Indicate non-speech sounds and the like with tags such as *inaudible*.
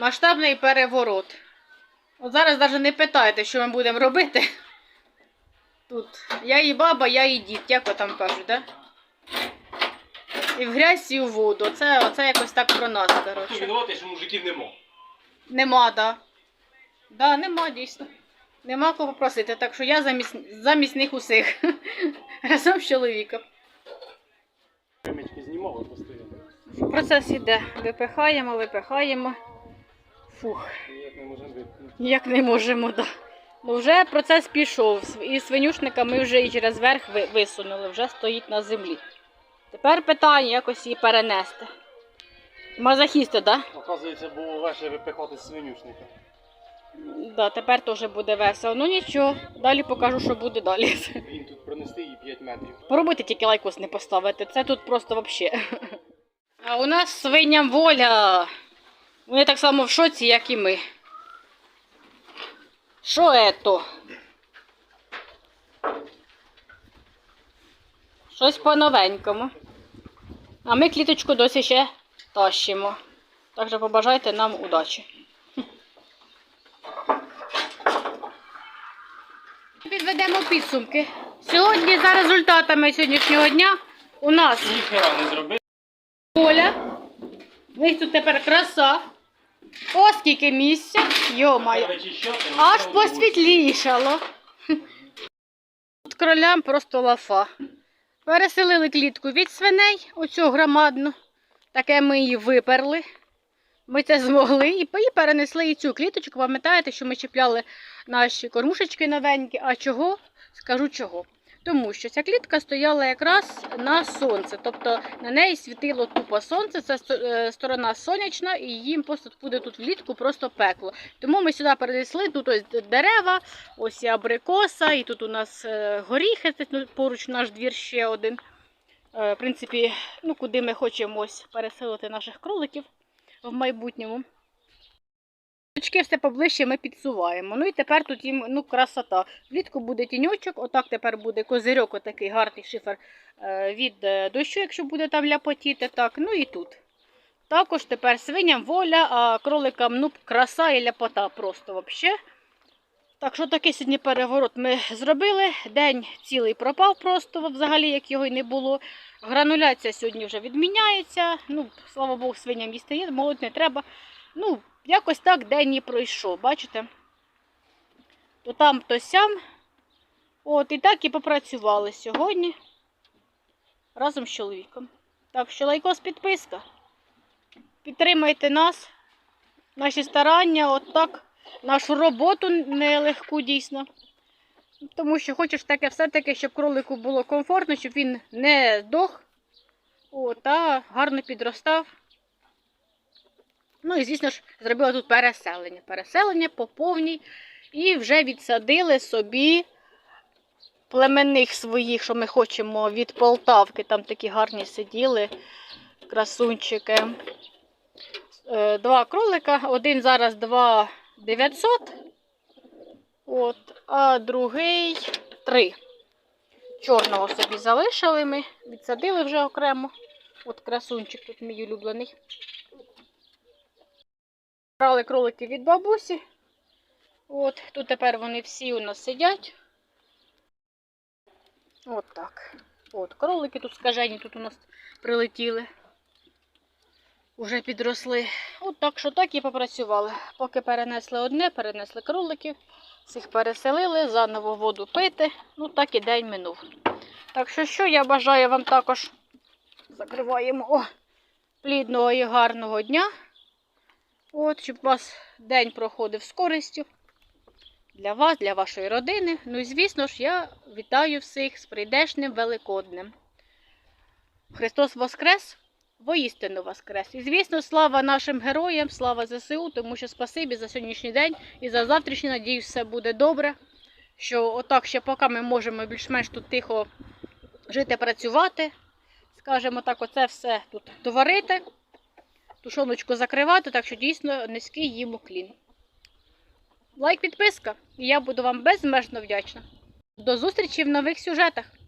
Масштабний переворот. От зараз навіть не питайте, що ми будемо робити. Тут я і баба, я і дід, як ви там кажуть, да? І в грязь, і в воду. Оце, оце якось так про нас, коротше. винувати, що мужиків нема. Нема, да. Да, нема, дійсно. Нема кого попросити, так що я замість, замість них усіх. *laughs* Разом з чоловіком. Ремечки знімали постійно. Процес іде. Випихаємо, випихаємо. Фух. Ніяк не можемо. Ніяк да. Ну вже процес пішов. І свинюшника ми вже і через верх висунули, вже стоїть на землі. Тепер питання якось її перенести. Мазохісти, так? Да? Оказується, було легше випихати свинюшника. Да, тепер теж буде весело. Ну нічого, далі покажу, що буде далі. Він тут пронести її 5 метрів. Поробити тільки лайкос не поставити. Це тут просто вообще. *laughs* А у нас свиням воля. Вони так само в шоці, як і ми. Що ето? Щось по-новенькому. А ми кліточку досі ще тащимо. Так що побажайте нам удачі. Підведемо підсумки. Сьогодні за результатами сьогоднішнього дня у нас. В них тут тепер краса. О, скільки місця. Йомаю. Аж посвітлішало. Тут кролям просто лафа. Переселили клітку від свиней, оцю громадну. Таке ми її виперли. Ми це змогли і і перенесли і цю кліточку. Пам'ятаєте, що ми чіпляли наші кормушечки новенькі. А чого? Скажу чого. Тому що ця клітка стояла якраз на сонце, тобто на неї світило тупо сонце, це е, сторона сонячна, і їм просто буде тут влітку просто пекло. Тому ми сюди перенесли, тут ось дерева, ось і абрикоса, і тут у нас е, горіхи, ну, поруч наш двір ще один. Е, В принципі, ну, куди ми хочемо ось переселити наших кроликів в майбутньому. Точки все поближче ми підсуваємо. Ну і тепер тут їм ну, красота. Влітку буде тіньочок, отак тепер буде козирьок, отакий гарний шифер е, від е, дощу, якщо буде там ляпотіти. Так, ну і тут. Також тепер свиням воля, а кроликам ну, краса і ляпота просто взагалі. Так що такий сьогодні переворот ми зробили. День цілий пропав просто, взагалі, як його й не було. Грануляція сьогодні вже відміняється. Ну, слава Богу, свиням їсти є, молоть не треба. Ну, якось так день і пройшов, бачите? То там, то сям. От, і так і попрацювали сьогодні разом з чоловіком. Так що лайкос підписка. Підтримайте нас, наші старання, от нашу роботу нелегку дійсно. Тому що хочеш таке все-таки, щоб кролику було комфортно, щоб він не здох, от, а гарно підростав. Ну і, звісно ж, зробила тут переселення. Переселення по повній. І вже відсадили собі племенних своїх, що ми хочемо від Полтавки. Там такі гарні сиділи красунчики. Е, Два кролика. Один зараз 2900. От, а другий 3. Чорного собі залишили ми. Відсадили вже окремо. От красунчик тут мій улюблений. Брали кролики від бабусі. От, тут тепер вони всі у нас сидять. От так. От, кролики тут скажені, тут у нас прилетіли. Уже підросли. От так, що так і попрацювали. Поки перенесли одне, перенесли кроликів, всіх переселили, заново воду пити. Ну, так і день минув. Так що, що я бажаю вам також закриваємо о, плідного і гарного дня. От, щоб у вас день проходив з користю для вас, для вашої родини. Ну і звісно ж, я вітаю всіх з прийдешнім Великоднем. Христос Воскрес! Воістину Воскрес! І звісно, слава нашим героям, слава ЗСУ, тому що спасибі за сьогоднішній день і за завтрашній, надіюсь, все буде добре. Що отак ще поки ми можемо більш-менш тут тихо жити, працювати. Скажімо так, оце все тут творити тушоночку закривати, так що дійсно низький їм уклін. Лайк, підписка, і я буду вам безмежно вдячна. До зустрічі в нових сюжетах!